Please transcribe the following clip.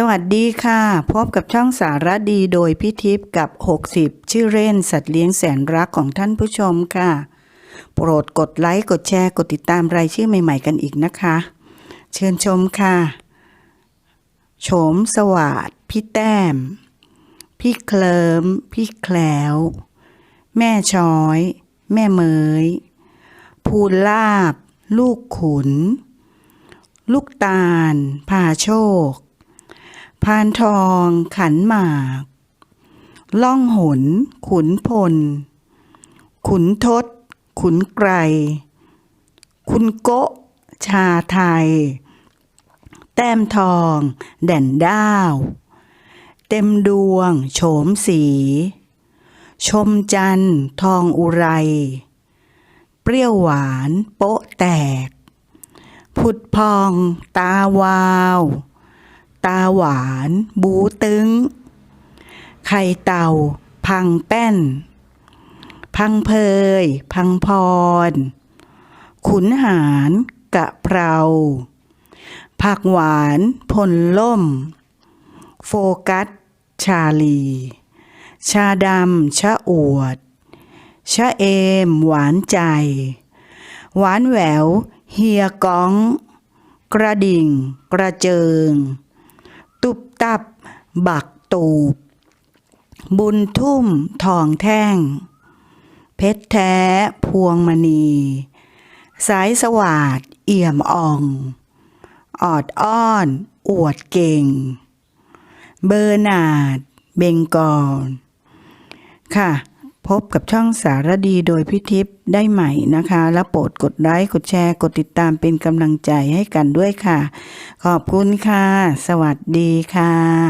สวัสดีค่ะ พบกับช่องสารดีโดยพี่ทิพย์กับ 60 ชื่อเล่นสัตว์เลี้ยงแสนรักของท่านผู้ชมค่ะ โปรดกดไลค์ กดแชร์ กดติดตามรายชื่อใหม่ ๆ กันอีกนะคะ เชิญชมค่ะ โฉมสวัสดพี่แต้ม พี่เคลิม พี่แคล้ว แม่ช้อย แม่เมย ภูลาบ ลูกขุน ลูกตาลพาโชคานทอง ขันหมาก ล่องหน ขุนพล ขุนทศ ขุนไกร คุณโกะ ชาไทย แต้มทอง แด่นด้าว เต็มดวง โฉมสี ชมจันทร์ทองอุไร เปรี้ยวหวาน โป๊ะแตก ผุดพอง ตาวาว ตาหวาน บูตึง ไข่เต่า พังแป้น พังเพย พังพร ขุนหาร กะเพรา ผักหวานพลล่ม โฟกัส ชาลี ชาดำ ชะอวด ชะเอม หวานใจ หวานแหวว เฮียก้อง กระดิ่ง กระเจิง ตุบตับ บักตูบ บุญทุ่มทองแท่ง เพชรแท้พวงมณี สายสวาดเอี่ยมอ่อง ออดอ้อน อวดเก่ง เบอร์นาด เบงกอลค่ะ พบกับช่องสารดีโดยพิทิพย์ได้ใหม่นะคะ แล้วโปรดกดไลค์กดแชร์ กดติดตามเป็นกำลังใจให้กันด้วยค่ะ ขอบคุณค่ะ สวัสดีค่ะ